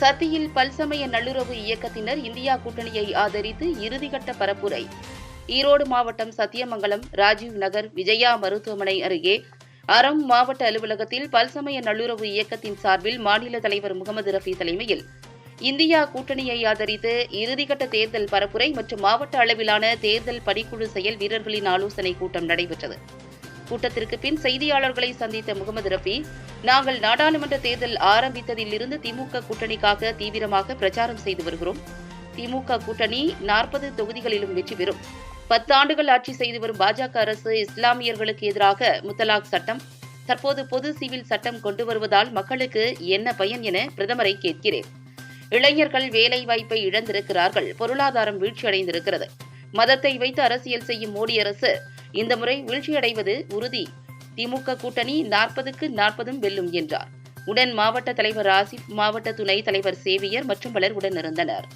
சத்தியில் பல்சமய நல்லுறவு இயக்கத்தினர் இந்தியா கூட்டணியை ஆதரித்து இறுதிக்கட்ட பரப்புரை. ஈரோடு மாவட்டம் சத்தியமங்கலம் ராஜீவ் நகர் விஜயா மருத்துவமனை அருகே அறம் மாவட்ட அலுவலகத்தில் பல்சமய நல்லுறவு இயக்கத்தின் சார்பில் மாநில தலைவர் முகமது ரஃபி தலைமையில் இந்தியா கூட்டணியை ஆதரித்து இறுதிக்கட்ட தேர்தல் பரப்புரை மற்றும் மாவட்ட அளவிலான தேர்தல் பணிக்குழு செயல் வீரர்களின் ஆலோசனை கூட்டம் நடைபெற்றது. கூட்டத்திற்கு பின் செய்தியாளர்களை சந்தித்த முகமது ரஃபி நாங்கள் நாடாளுமன்ற தேர்தல் ஆரம்பித்ததிலிருந்து திமுக கூட்டணிக்காக தீவிரமாக பிரச்சாரம் செய்து வருகிறோம். திமுக கூட்டணி நாற்பது தொகுதிகளிலும் வெற்றி பெறும். பத்தாண்டுகள் ஆட்சி செய்து வரும் பாஜக அரசு இஸ்லாமியர்களுக்கு எதிராக முத்தலாக் சட்டம் தற்போது பொது சிவில் சட்டம் கொண்டு வருவதால் மக்களுக்கு என்ன பயன் என பிரதமரை கேட்கிறேன். இளைஞர்கள் வேலை வாய்ப்பை இழந்திருக்கிறார்கள். பொருளாதாரம் வீழ்ச்சியடைந்திருக்கிறது. மதத்தை வைத்து அரசியல் செய்யும் மோடி அரசு. இந்த முறை வீழ்ச்சியடைவது உறுதி. திமுக கூட்டணி நாற்பதுக்கு நாற்பதும் வெல்லும் என்றார். உடன் மாவட்ட தலைவர் ஆசிப் மாவட்ட துணைத் தலைவர் சேவியர் மற்றும் பலர் உடன் இருந்தனர்